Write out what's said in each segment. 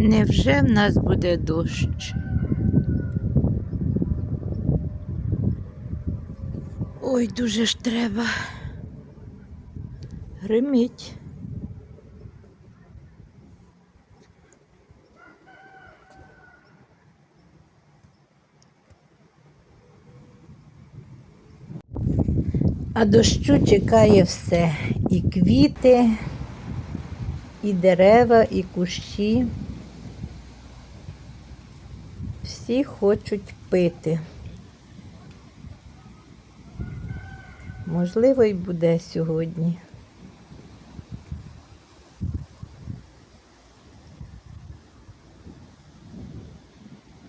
Невже в нас буде дощ? Ой, дуже ж треба. Гриміть. А дощу чекає все. І квіти, і дерева, і кущі. Всі хочуть пити. Можливо, і буде сьогодні.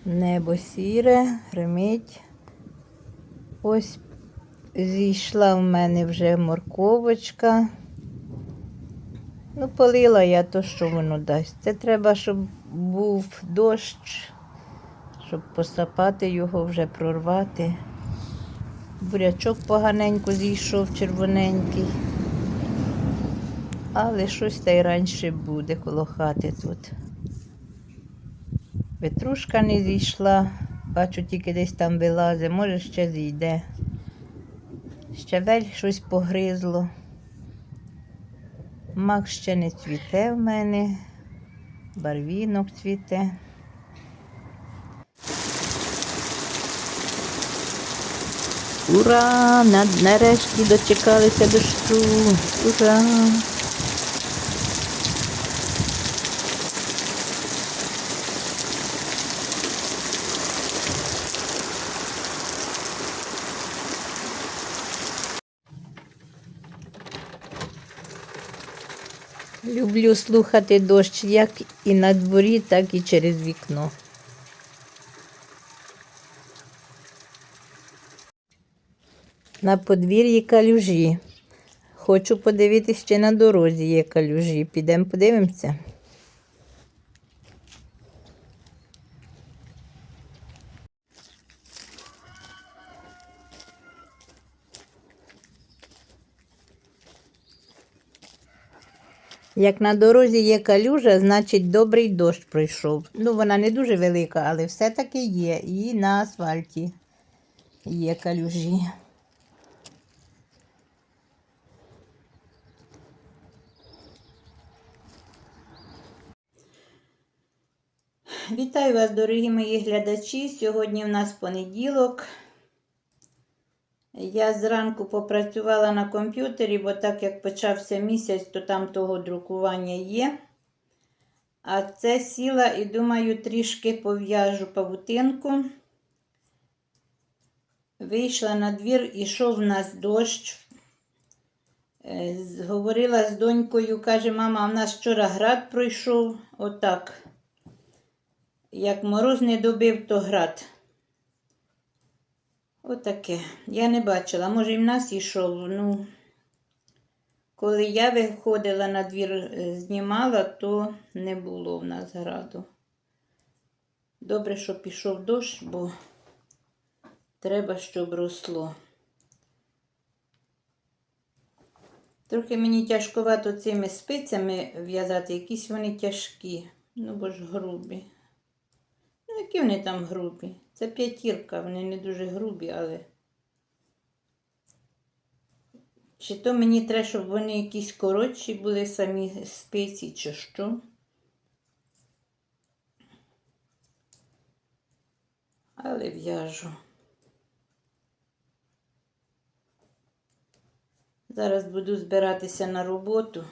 Небо сіре, гримить. Ось зійшла в мене вже морковочка. Ну, полила я то, що воно дасть. Це треба, щоб був дощ, щоб посапати його, вже прорвати. Бурячок поганенько зійшов, червоненький. Але щось та й раніше буде коло хати тут. Петрушка не зійшла, бачу, тільки десь там вилазить, може ще зійде. Щавель щось погризло. Мак ще не цвіте в мене, барвінок цвіте. Ура! Нарешті дочекалися дощу. Ура! Люблю слухати дощ як і на дворі, так і через вікно. На подвір'ї калюжі. Хочу подивитися, ще на дорозі є калюжі. Підемо подивимося. Як на дорозі є калюжа, значить добрий дощ пройшов. Ну, вона не дуже велика, але все-таки є. І на асфальті є калюжі. Вітаю вас, дорогі мої глядачі. Сьогодні в нас понеділок. Я зранку попрацювала на комп'ютері, бо так як почався місяць, то там того друкування є. А це сіла і думаю, трішки пов'яжу павутинку. Вийшла на двір, ішов в нас дощ. Е, Говорила з донькою, каже, мама, в нас вчора град пройшов. Отак. Як мороз не добив, то град. Отаке. Я не бачила. Може, і в нас йшов. Ну, коли я виходила на двір, е, знімала, то не було в нас граду. Добре, що пішов дощ, бо треба, щоб росло. Трохи мені тяжковато цими спицями в'язати, якісь вони тяжкі, ну бо ж грубі. Які вони там грубі? Це п'ятірка, вони не дуже грубі, але. Чи то мені треба, щоб вони якісь коротші були самі спиці, чи що. Але в'яжу. Зараз буду збиратися на роботу.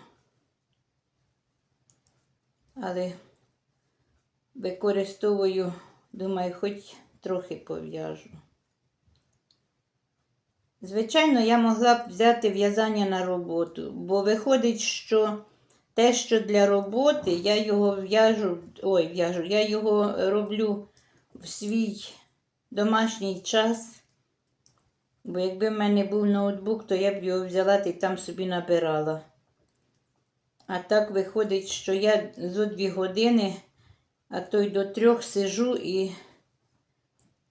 Але використовую, думаю, хоч трохи пов'яжу. Звичайно, я могла б взяти в'язання на роботу, бо виходить, що те, що для роботи, я його в'яжу, ой, в'яжу, я його роблю в свій домашній час. Бо якби в мене був ноутбук, то я б його взяла й там собі набирала. А так виходить, що я зо дві години, а то й до трьох сижу і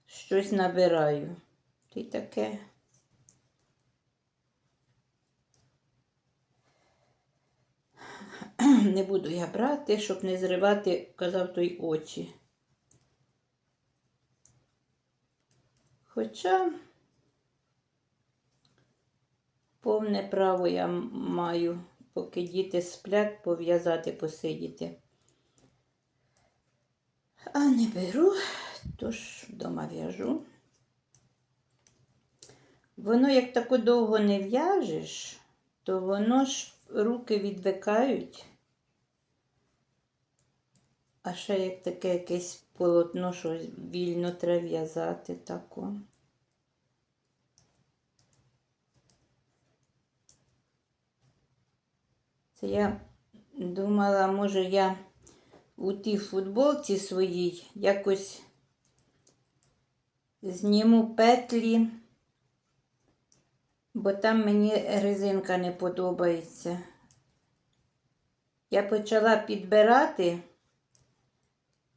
щось набираю. Ти таке. не буду я брати, щоб не зривати, казав той очі. Хоча повне право я маю, поки діти сплять, пов'язати, посидіти. А не беру, тож вдома в'яжу. Воно як тако довго не в'яжеш, то воно ж руки відвикають. А ще як таке якесь полотно, що вільно треба в'язати тако. Це я думала, може я у тій футболці своїй якось зніму петлі, бо там мені резинка не подобається. Я почала підбирати,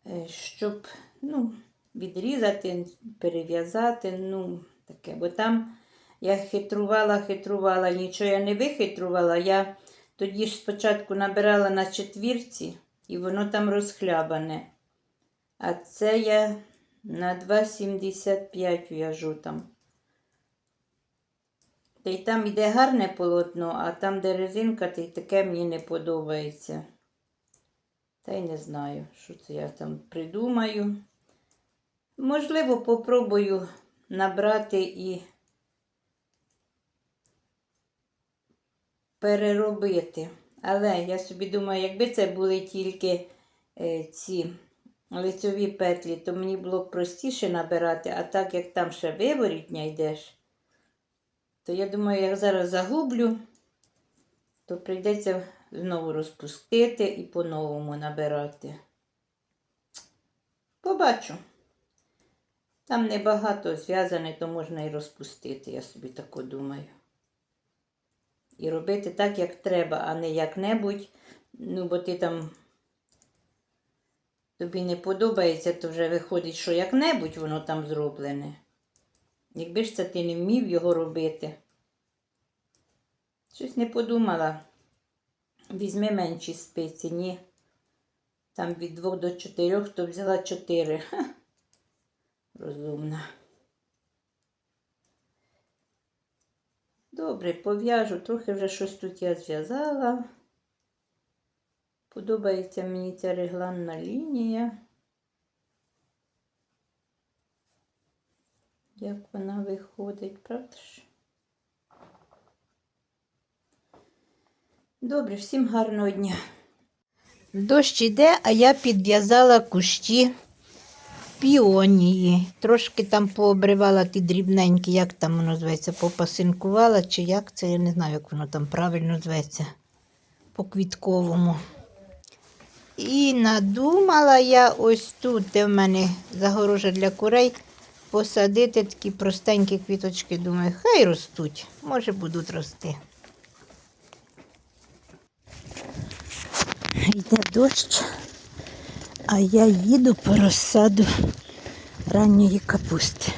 е, щоб ну, відрізати, перев'язати, ну, таке. Бо там я хитрувала, хитрувала, нічого я не вихитрувала. Я тоді ж спочатку набирала на четвірці, і воно там розхлябане. А це я на 2,75 в'яжу там. Та й там іде гарне полотно, а там, де резинка, то й таке мені не подобається. Та й не знаю, що це я там придумаю. Можливо, попробую набрати і переробити. Але я собі думаю, якби це були тільки е, ці лицьові петлі, то мені було б простіше набирати, а так як там ще виворітня йдеш, то я думаю, як зараз загублю, то прийдеться знову розпустити і по-новому набирати. Побачу. Там небагато зв'язане, то можна і розпустити, я собі тако думаю. І робити так, як треба, а не як-небудь. Ну, бо ти там тобі не подобається, то вже виходить, що як-небудь воно там зроблене. Якби ж це ти не вмів його робити. Щось не подумала. Візьми менші спиці, ні. Там від 2 до 4, то взяла 4. Розумна. Добре, пов'яжу. Трохи вже щось тут я зв'язала. Подобається мені ця регланна лінія. Як вона виходить, правда ж? Добре, всім гарного дня. Дощ іде, а я підв'язала кущі піонії. Трошки там пообривала ті дрібненькі, як там воно зветься, попасинкувала, чи як це, я не знаю, як воно там правильно зветься по квітковому. І надумала я ось тут, де в мене загорожа для курей, посадити такі простенькі квіточки. Думаю, хай ростуть, може будуть рости. Йде дощ, а я їду по розсаду ранньої капусти.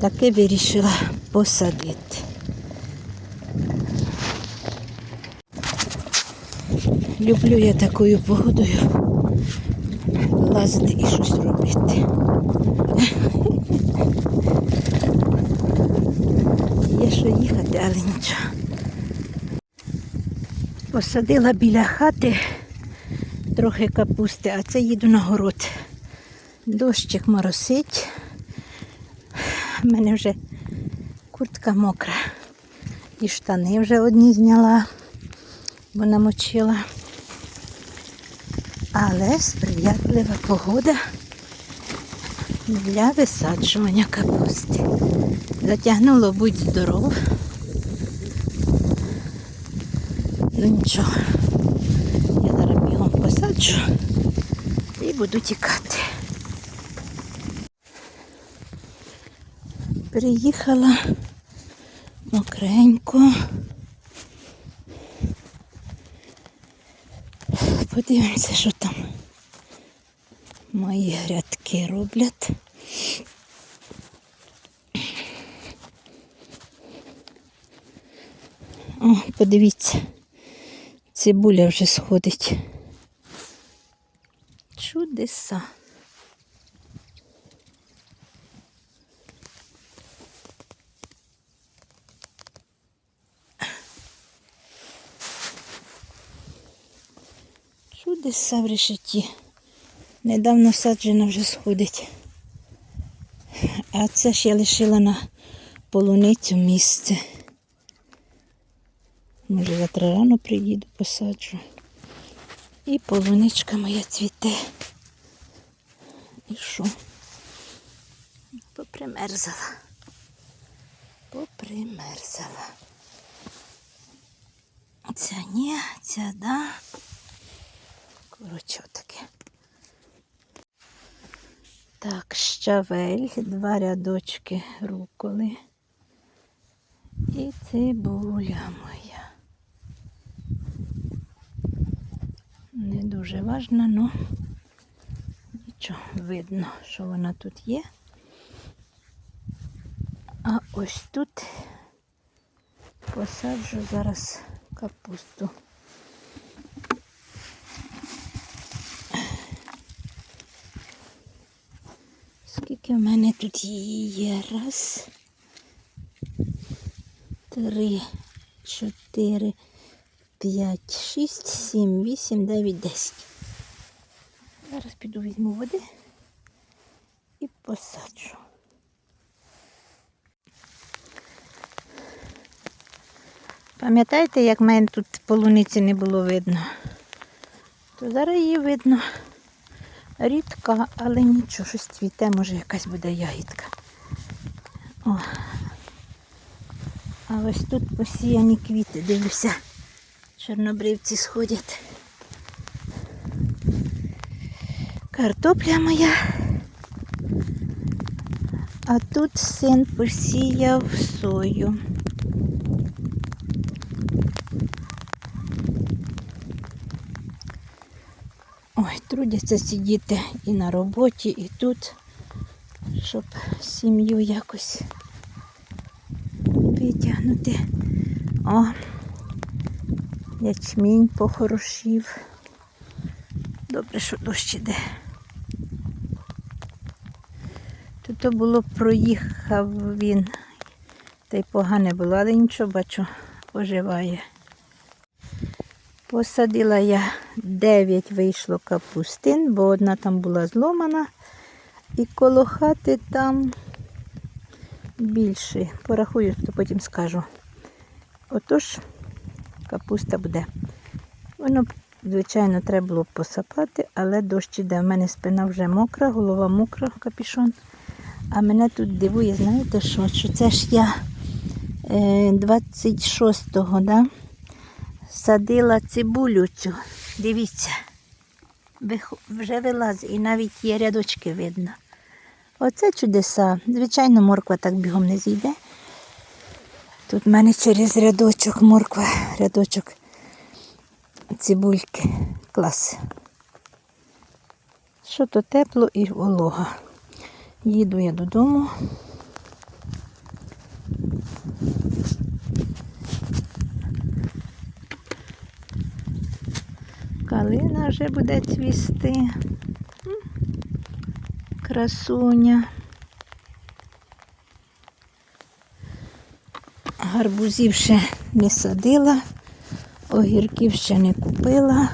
Таки вирішила посадити. Люблю я такою погодою лазити і щось робити. Є що їхати, але нічого. Посадила біля хати трохи капусти, а це їду на город. Дощик моросить. У мене вже куртка мокра. І штани вже одні зняла, бо намочила. Але сприятлива погода для висаджування капусти. Затягнуло будь здоров. Ну нічого. Посаджу і буду тікати. Приїхала мокренько. Подивимося, що там мої грядки роблять. О, подивіться, Цибуля вже сходить. Чудеса. Чудеса в решеті. Недавно саджена вже сходить. А це ж я лишила на полуницю місце. Може, завтра рано приїду, посаджу. І полуничка моя цвіте. І що? Попримерзала. Попримерзала. Ця ні, ця да. Коротше, отаке. Так, щавель, два рядочки руколи. І цибуля моя. Не дуже важна, але нічого, видно, що вона тут є. А ось тут посаджу зараз капусту. Скільки в мене тут її є? Раз, три, чотири, п'ять, шість, сім, вісім, дев'ять, десять. Зараз піду візьму води і посаджу. Пам'ятаєте, як в мене тут полуниці не було видно? То зараз її видно. Рідка, але нічого, щось цвіте, може якась буде ягідка. О. А ось тут посіяні квіти, дивлюся. Чорнобривці сходять. Картопля моя. А тут син посіяв сою. Ой, трудяться сидіти і на роботі, і тут, щоб сім'ю якось витягнути. О, ячмінь похорошів. Добре, що дощ іде. Тут то було проїхав він, та й погане було, але нічого бачу, оживає. Посадила я 9 вийшло капустин, бо одна там була зломана. І коло хати там більше. Порахую, то потім скажу. Отож, капуста буде. Воно, звичайно, треба було посапати, але дощ іде. У мене спина вже мокра, голова мокра, капішон. А мене тут дивує, знаєте що? Що це ж я е, 26-го, да? садила цибулю цю. Дивіться, вже вилазить і навіть є рядочки видно. Оце чудеса. Звичайно, морква так бігом не зійде. Тут в мене через рядочок морква, рядочок цибульки. Клас. Що то тепло і волога. Їду я додому. Калина вже буде цвісти. Красуня. Гарбузів ще не садила, огірків ще не купила.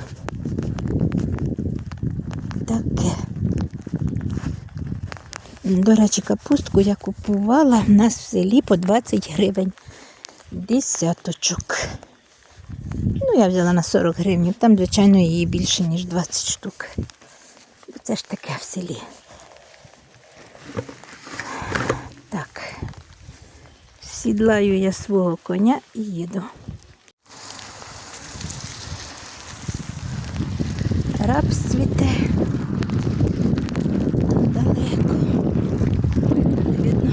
До речі, капустку я купувала в нас в селі по 20 гривень. Десяточок. Ну, я взяла на 40 гривень. Там, звичайно, її більше, ніж 20 штук. Це ж таке в селі. Так. Сідлаю я свого коня і їду. Рапс цвіте. Там далеко. Не видно.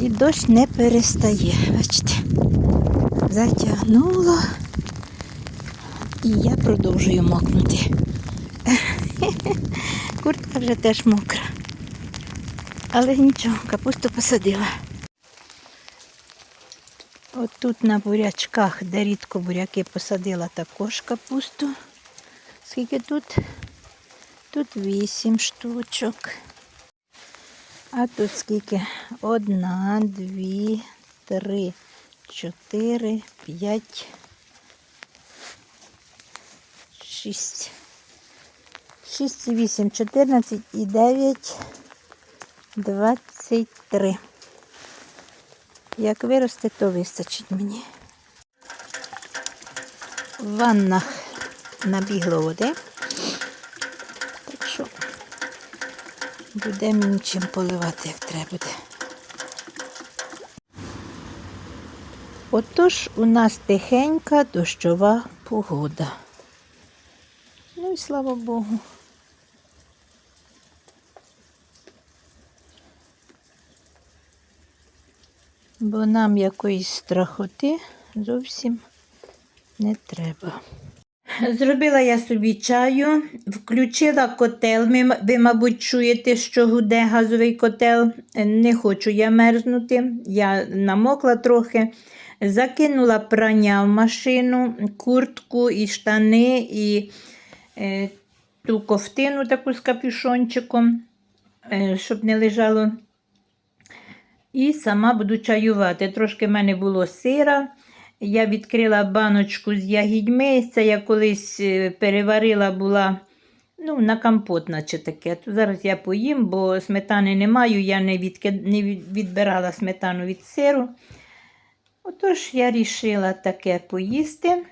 І дощ не перестає. Бачите, затягнуло. І я продовжую мокнути. Куртка вже теж мокра. Але нічого, капусту посадила. От тут на бурячках, де рідко буряки посадила також капусту. Скільки тут? Тут вісім штучок. А тут скільки? Одна, дві, три, чотири, п'ять, шість. Шість, вісім, чотирнадцять і дев'ять, двадцять три. Як виросте, то вистачить мені. В ваннах набігло води. Так що буде мені чим поливати, як треба буде. Отож у нас тихенька дощова погода. Ну і слава Богу. Бо нам якоїсь страхоти зовсім не треба. Зробила я собі чаю, включила котел. Ви, мабуть, чуєте, що гуде газовий котел. Не хочу я мерзнути. Я намокла трохи. Закинула прання в машину, куртку і штани, і е, ту ковтину таку з капюшончиком, е, щоб не лежало. І сама буду чаювати. Трошки в мене було сира. Я відкрила баночку з ягідьми. Це я колись е, переварила була ну, на компот, наче таке. То зараз я поїм, бо сметани не маю, я не, відки... не відбирала сметану від сиру. Отож, я вирішила таке поїсти.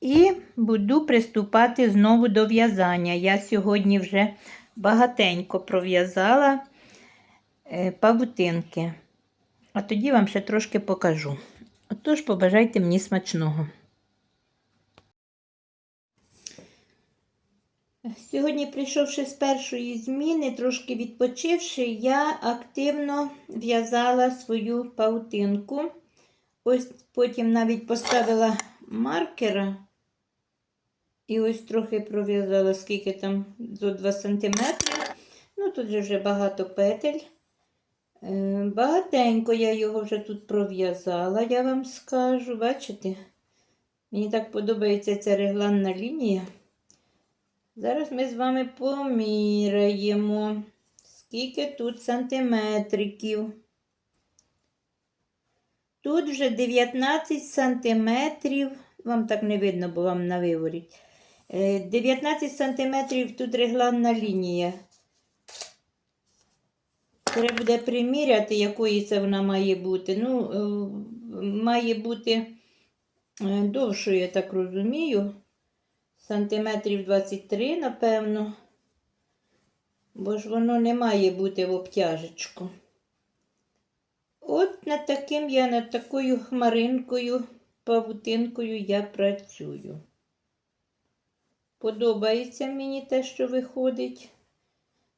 І буду приступати знову до в'язання. Я сьогодні вже багатенько пров'язала е, павутинки. А тоді вам ще трошки покажу. Отож, побажайте мені смачного. Сьогодні, прийшовши з першої зміни, трошки відпочивши, я активно в'язала свою паутинку. Ось потім навіть поставила маркера. І ось трохи пров'язала, скільки там до 2 см. Ну, тут же вже багато петель. Е, Багатенько я його вже тут пров'язала, я вам скажу. Бачите? Мені так подобається ця регланна лінія. Зараз ми з вами поміряємо, скільки тут сантиметриків. Тут вже 19 сантиметрів. Вам так не видно, бо вам на виворі. Е, 19 сантиметрів тут регланна лінія. Треба буде приміряти, якої це вона має бути. Ну, е, має бути е, довшою, я так розумію. Сантиметрів 23, напевно. Бо ж воно не має бути в обтяжечку. От над таким я, над такою хмаринкою, павутинкою я працюю. Подобається мені те, що виходить.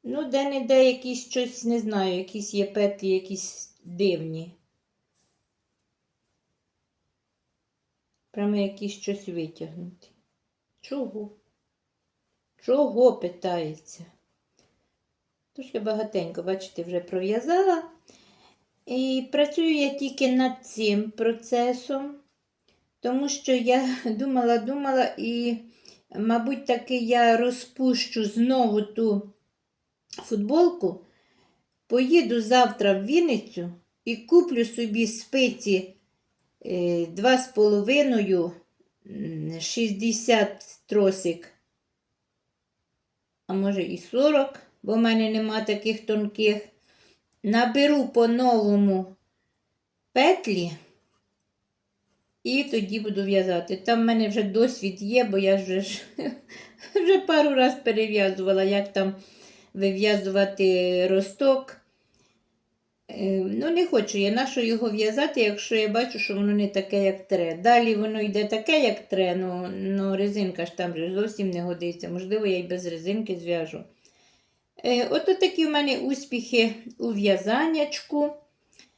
Ну, де-не-де якісь щось, не знаю, якісь є петлі, якісь дивні. Прямо якісь щось витягнути. Чого? Чого питається? Трошки багатенько, бачите, вже пров'язала. І працюю я тільки над цим процесом, тому що я думала, думала, і, мабуть, таки я розпущу знову ту футболку, поїду завтра в Вінницю і куплю собі спиці е, 2,5 м, 60 тросик, а може і 40, бо в мене нема таких тонких. Наберу по-новому петлі. І тоді буду в'язати. Там в мене вже досвід є, бо я вже, вже пару раз перев'язувала, як там вив'язувати росток. Е, Ну, не хочу я на що його в'язати, якщо я бачу, що воно не таке, як тре. Далі воно йде таке, як тре, ну, ну резинка ж там зовсім не годиться. Можливо, я й без резинки зв'яжу. Е, Ото такі в мене успіхи у в'язаннячку.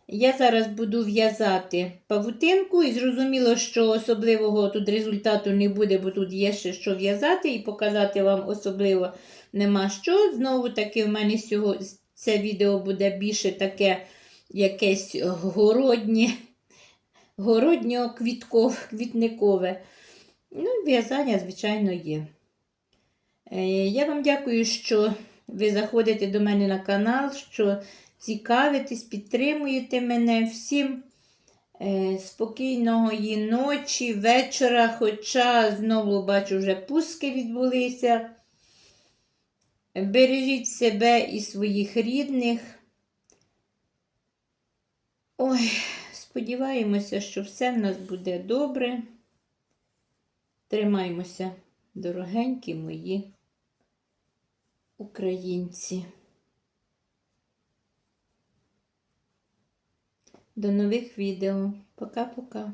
Я зараз буду в'язати павутинку і зрозуміло, що особливого тут результату не буде, бо тут є ще що в'язати, і показати вам особливо нема що. Знову таки, в мене сього, це відео буде більше таке якесь городнє, городньо-квітникове. Ну, в'язання, звичайно, є. Е, Я вам дякую, що ви заходите до мене на канал, що цікавитесь, підтримуєте мене. Всім е, спокійного її ночі, вечора, хоча знову бачу, вже пуски відбулися. Бережіть себе і своїх рідних. Ой, сподіваємося, що все в нас буде добре. Тримаймося, дорогенькі мої українці. До нових відео. Пока-пока.